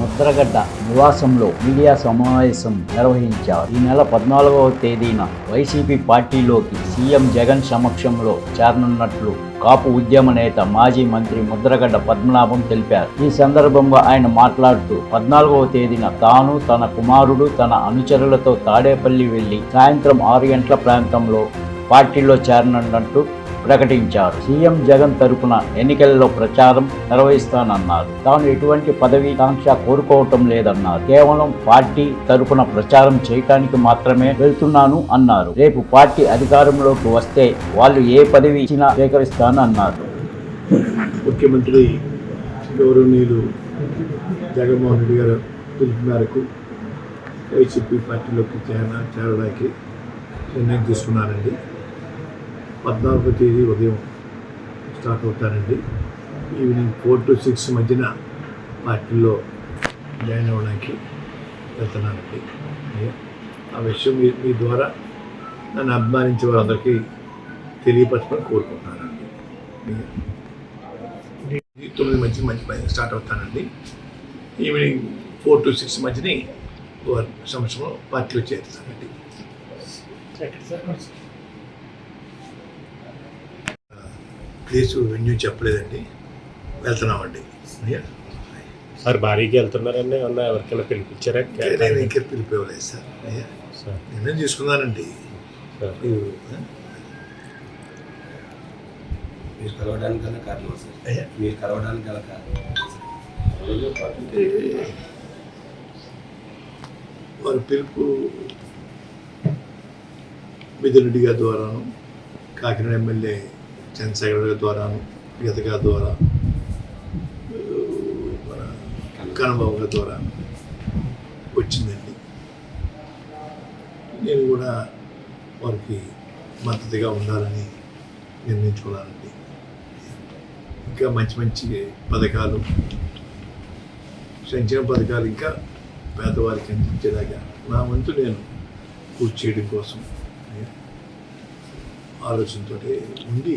ముద్రగడ్డ నివాసంలో మీడియా సమావేశం నిర్వహించారు. ఈ నెల పద్నాలుగవ తేదీన వైసీపీ పార్టీలోకి సీఎం జగన్ సమక్షంలో చేరనున్నట్లు కాపు ఉద్యమ నేత మాజీ మంత్రి ముద్రగడ్డ పద్మనాభం తెలిపారు. ఈ సందర్భంగా ఆయన మాట్లాడుతూ పద్నాలుగవ తేదీన తాను తన కుమారుడు తన అనుచరులతో తాడేపల్లి వెళ్ళి సాయంత్రం ఆరు గంటల ప్రాంతంలో పార్టీలో చేరనున్నట్టు ప్రకటించారు. సీఎం జగన్ తరపున ఎన్నికల్లో ప్రచారం నిర్వహిస్తానన్నారు. తాను ఎటువంటి పదవి కాంక్ష కోరుకోవటం లేదన్నారు. కేవలం పార్టీ తరపున ప్రచారం చేయటానికి మాత్రమే వెళ్తున్నాను అన్నారు. రేపు పార్టీ అధికారంలోకి వస్తే వాళ్ళు ఏ పదవి ఇచ్చినా స్వీకరిస్తానన్నారు. ముఖ్యమంత్రి గౌరవనీయులు జగన్మోహన్ రెడ్డి గారు పిలుపు మేరకు వైసీపీ పార్టీలోకి చేరడానికి నిర్ణయం తీసుకున్నానండి పద్నాలుగో తేదీ ఉదయం స్టార్ట్ అవుతానండి. ఈవినింగ్ ఫోర్ టు సిక్స్ మధ్యన పార్టీలో జాయిన్ అవ్వడానికి వెళ్తున్నానండి. ఆ విషయం మీ మీ ద్వారా నన్ను అభిమానించే వారందరికీ తెలియపరచమని కోరుకుంటున్నానండి. తొమ్మిది మధ్య మధ్య స్టార్ట్ అవుతానండి. ఈవినింగ్ ఫోర్ టు సిక్స్ మధ్యని సంవత్సరంలో పార్టీలో చేరుతానండి ప్లేస్ వెన్యూ చెప్పలేదండి. వెళ్తున్నామండి. అయ్యా. సార్ భారీగా వెళ్తున్నారండి ఏమన్నా ఎవరికైనా పిలిపించారా? నేను ఇంకా పిలిపివ్వలేదు సార్. అయ్యా సార్. నిర్ణయం తీసుకున్నానండి. సార్. మీరు కలవడానికి గల కారణం సార్? అయ్యా మీరు కలవడానికి గల కారణం అంటే వారి పిలుపు మిథునరెడ్డి గారి ద్వారాను కాకినాడ ఎమ్మెల్యే చంద్రశేఖర్ గారి ద్వారాను గీత గారి ద్వారా మన కన్నబాబు గారి ద్వారా వచ్చిందండి. నేను కూడా వారికి మద్దతుగా ఉండాలని నిర్ణయించుకున్నానండి ఇంకా మంచి మంచి పథకాలు సంక్షేమ పథకాలు ఇంకా పేదవారికి అందించేలాగా నా వంతు నేను పూర్తి చేయడం కోసం ఆలోచనతో ఉండి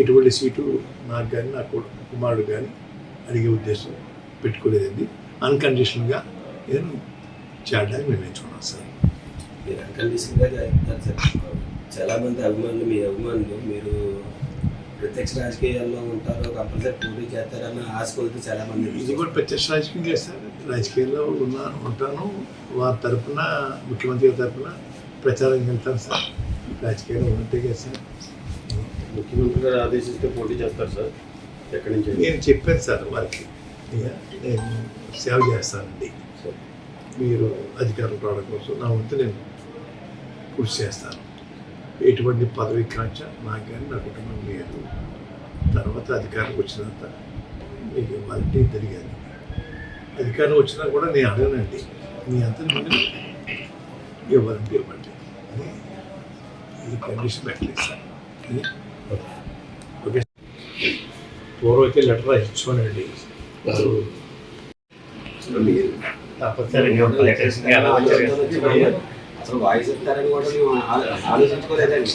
ఎటువంటి సీటు నాకు కానీ నా కుమారుడు కానీ అడిగే ఉద్దేశం పెట్టుకోలేదండి. అన్కండిషన్గా నేను చేయడానికి నిర్ణయించుకున్నాను సార్. మీరు అన్కండిషన్గా చెప్తారు సార్. చాలా మంది అభిమానులు మీ అభిమానులు మీరు ప్రత్యక్ష రాజకీయాల్లో ఉంటారు కంపల్సరీ పోటీ చేస్తారన్న ఆశ కొలితే చాలా మంది ఇది కూడా ప్రత్యక్ష రాజకీయం చేస్తారు. రాజకీయాల్లో ఉన్నా ఉంటాను. వారి తరపున ముఖ్యమంత్రి గారి తరపున ప్రచారం వెళ్తాను సార్. రాజకీయాల్లో ఉన్నట్టే సార్ ముఖ్యమంత్రి గారు ఆదేశిస్తే పోటీ చేస్తారు సార్. ఎక్కడి నుంచి? నేను చెప్పాను సార్ వారికి. నేను సేవ చేస్తానండి. మీరు అధికారం రావడం కోసం నా వంతు నేను కృషి చేస్తాను. ఎటువంటి పదవి కాంక్ష నాకు కానీ నా కుటుంబం లేదు. తర్వాత అధికారం వచ్చినంత మీకు ఇవ్వాలంటే తెలియాలి అధికారం వచ్చినా కూడా నేను అడగనండి. మీ అంత నేను ఇవ్వాలంటే ఇవ్వండి. అని ఇది కండిషన్ పెట్టలేదు సార్. ఓకే. పూర్వం అయితే లెటర్ రాయించుకోనండి అసలు వాయిస్ చెప్తారని కూడా ఆలోచించుకోలేదండి.